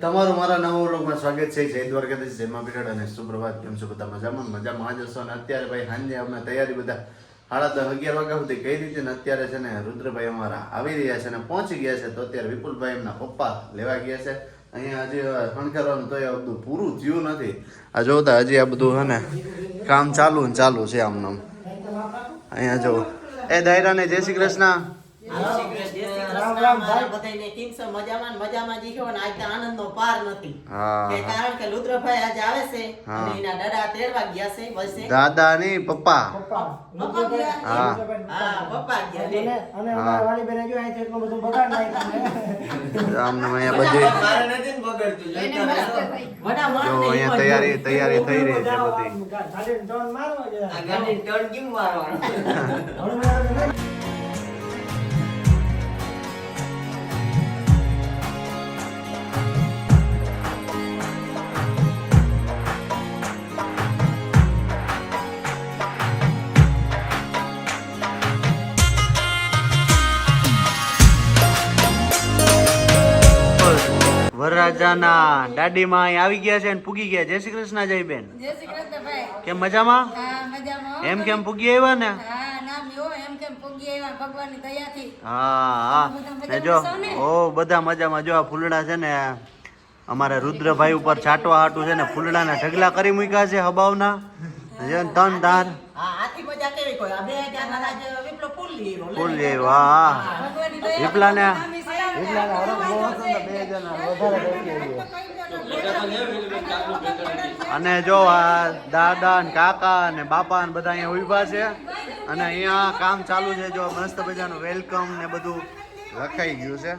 તમારું મારા નવા વ્લોગમાં સ્વાગત છે. જય દ્વારકાધીશ, જય મા પીઠાડ અને સુપ્રભાત. કેમ છો બધા મજામાં? મજામાં જ હશો અને અત્યારે ભાઈ સાંજે અમે તૈયારી બધા સાડા દસ અગિયાર વાગ્યા સુધી કઈ રીતે ને અત્યારે છે ને રુદ્રભાઈ અમારા આવી રહ્યા છે અને પહોંચી ગયા છે. તો અત્યારે વિપુલભાઈ એમના પપ્પા લેવા ગયા છે. અહીંયા હજી ખણખરવાનું તો એ બધું પૂરું થયું નથી. આ જોતા હજી આ બધું છે ને કામ ચાલુ ને ચાલુ છે આમ અહીંયા જો. એ દાયરાને જય શ્રી કૃષ્ણ. રામ રામ ભાઈ બધાયને કેમ છો? મજામાં મજામાં જ છો ને આનંદનો પાર નથી. કે કારણ કે લુદ્રભાઈ આજે આવે છે અને એના દડા તેડવા ગયા છે બસે દાદા ની પપ્પા. પપ્પા. ગયા? હા. પપ્પા ગયા અને અમારા વાલી બેને જો અહીંથી એટલું બધું બગાડ નાખ્યું આમને અહીંયા બધી માર જો અહીંયા તૈયારી તૈયારી થઈ રહી છે બધી. ગાડીને ટર્ન મારવા ગયા. મારવાનો? હવે મારે તો વરરાજાના દાદીમાં અહીં આવી ગયા છે અને પૂગી ગયા. જય શ્રી કૃષ્ણ જય બેન. જય શ્રી કૃષ્ણ ભાઈ. કેમ મજામાં? હા મજામાં. હો. એમ કેમ પૂગી આવ્યા ને? હા નામ યો એમ કેમ પોગી આવ્યા ભગવાનની દયાથી. હા જો ઓ બધા મજામાં. જો આ ફૂલડા છે ને અમારે રુદ્રભાઈ ઉપર છાંટવા હાટું છે ને ફૂલડાના ઢગલા કરી મૂક્યા છે હબાવના. જો તન તાર. હા આથી મજા કેવી કોઈ? આ બે હજાર ના બહુ હતો ને બે હજારના વધારે અને જો આ દાદા ને કાકા ને બાપા ને બધા અહીંયા ઊભા છે અને અહીંયા કામ ચાલુ છે. જો મસ્ત મજાનું વેલકમ ને બધું લખાઈ ગયું છે.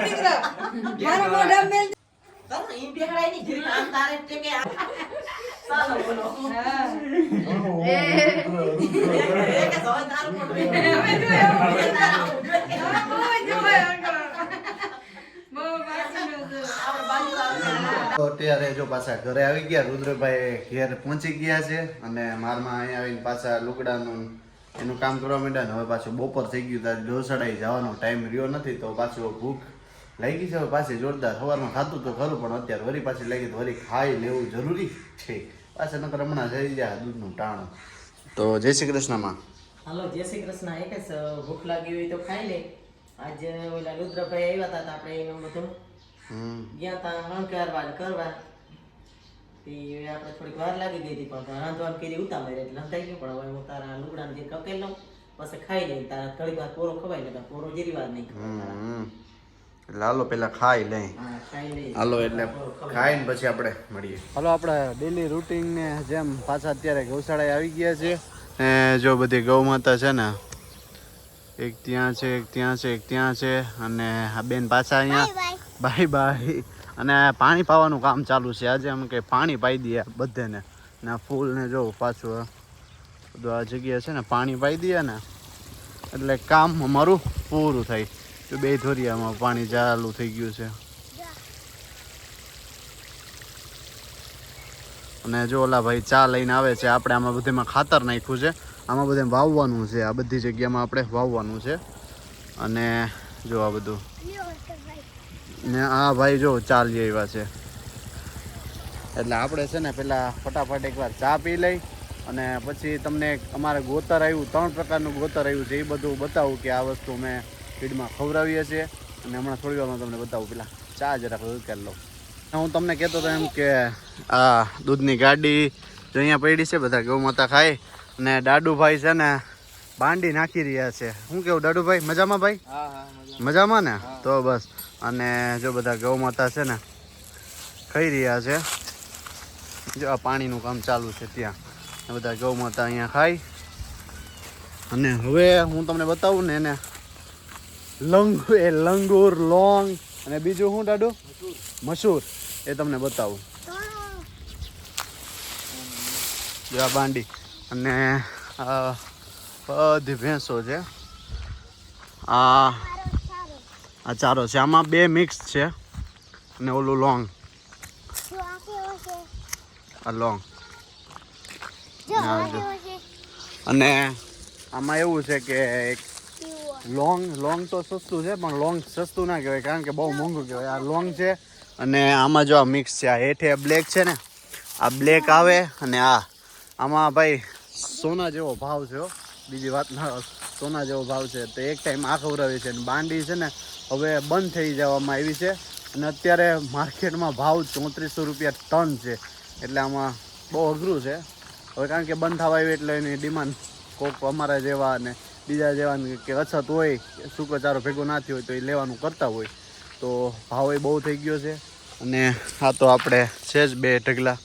દીકરો. મારો મોઢા મેલ ઈ ની ઘીરી આમ તારે કે ચાલો બોલો. એ. કે તારું તો અત્યારે જો પાછા ઘરે આવી ગયા રુદ્રભાઈ ઘેર પહોંચી ગયા છે અને મારમાં અહીંયા આવીને પાછા લુગડાનું એનું કામ કરવા માંડ્યા ને હવે પાછું બપોર થઈ ગયું ત્યારે ઢોસડાઈ જવાનો ટાઈમ રહ્યો નથી તો પાછું ભૂખ લાગી છે હવે પાછી જોરદાર સવારમાં ખાતું તો ખરું પણ અત્યારે વળી પાછી લાગી તો વળી ખાઈ લેવું જરૂરી છે. પાછા નકર હમણાં જઈ જાય દૂધનું ટાણું. તો જય શ્રી કૃષ્ણમાં. હાલો જય શ્રી કૃષ્ણ. એક જ ભૂખ લાગી હોય તો ખાઈ લે. આજે ઓલા રુદ્રભાઈ આવ્યા હતા આપણે એનું બધું હમ. ગયા તા હણકારવા ને કરવા. તે આપણે થોડીક વાર લાગી ગઈ હતી પણ રાંધવાનું કરી ઉતાવળ એટલે રંધાઈ ગયું. પણ હવે હું તારા લુગડાને જે કકેલ લઉં પછી ખાઈ લઈ તારા થોડીક વાર પોરો ખવાય એટલે પોરો જેરી વાર નહીં ખવાય. એટલે હાલો પેલા ખાઈ લઈ. હા ખાઈ લઈ. હાલો એટલે ખાઈને પછી આપણે મળીએ. હાલો આપણે ડેલી રૂટીન ને જેમ પાછા અત્યારે ગૌશાળાએ આવી ગયા છે ને જો બધી ગૌ માતા છે ને એક ત્યાં છે એક ત્યાં છે એક ત્યાં છે અને આ બેન પાછા અહીંયા. બાય બાય અને પાણી પાવાનું કામ ચાલુ છે. આજે અમે કે પાણી પાઈ દઈએ બધાને. ને આ ફૂલ ને જો પાછું બધું આ જગ્યા છે ને પાણી પાઈ દઈએ ને. એટલે કામ અમારું પૂરું થાય. તો બે ધોરિયામાં પાણી ચાલુ થઈ ગયું છે. અને જો ઓલા ભાઈ ચા લઈને આવે છે. આપણે આમાં બધેમાં ખાતર નાખ્યું છે. આમાં બધે વાવવાનું છે. આ બધી જગ્યામાં આપણે વાવવાનું છે. અને જો આ બધું ને આ ભાઈ જો ચાલી આવ્યા છે. એટલે આપણે છે ને પેલા ફટાફટ એકવાર ચા પી લઈ અને પછી તમને અમારે ગોતર આવ્યું ત્રણ પ્રકારનું ગોતર આવ્યું છે એ બધું બતાવું કે આ વસ્તુ અમે ફીડમાં ખવડાવીએ છીએ. અને હમણાં થોડી વારમાં તમને બતાવું પેલા ચા જરાક ઉકેલ લઉં. હું તમને કહેતો હતો એમ કે આ દૂધની ગાડી જો અહીંયા પડી છે બધા ગૌ માતા ખાય. અને દાડુભાઈ છે ને બાંડી નાખી રહ્યા છે. શું કેવું દાડુભાઈ મજામાં ભાઈ? મજામાં. ને? તો બસ. અને જો બધા ગૌ માતા છે ને, ખાઈ રહ્યા છે. જો આ પાણીનું કામ ચાલુ છે ત્યાં. બધા ગૌ માતા અહીંયા ખાય. અને હવે હું તમને બતાવું ને એને લંગ એ લંગુર, લોંગ અને બીજું શું દાડુ? મશૂર એ તમને બતાવું. જો આ બાંડી. અને બધી ભેંસો છે. આ આ ચારો છે. આમાં બે મિક્સ છે અને ઓલું લોંગ આ લોંગ અને આમાં એવું છે કે એક લોંગ લોંગ તો સસ્તું છે પણ લોંગ સસ્તું ના કહેવાય કારણ કે બહુ મોંઘું કહેવાય. આ લોંગ છે અને આમાં જો આ મિક્સ છે. આ હેઠે બ્લેક છે ને આ બ્લેક આવે અને આ. આમાં ભાઈ સોના જેવો ભાવ છે બીજી વાત ના સોના જેવો ભાવ છે તો એક ટાઈમ આ ખવડાવે છે અને બાંડી છે ને હવે બંધ થઈ જવામાં આવી છે અને અત્યારે માર્કેટમાં ભાવ ચોત્રીસો રૂપિયા ટન છે. એટલે આમાં બહુ અઘરું છે. હવે કારણ કે બંધ થવા આવ્યું એટલે એની ડિમાન્ડ કોક અમારા જેવા અને બીજા જેવા કે અછત હોય સૂકો ચારો ભેગો ના થયો હોય તો એ લેવાનું કરતા હોય. તો ભાવ એ બહુ થઈ ગયો છે અને આ તો આપણે છે જ બે ઢગલા.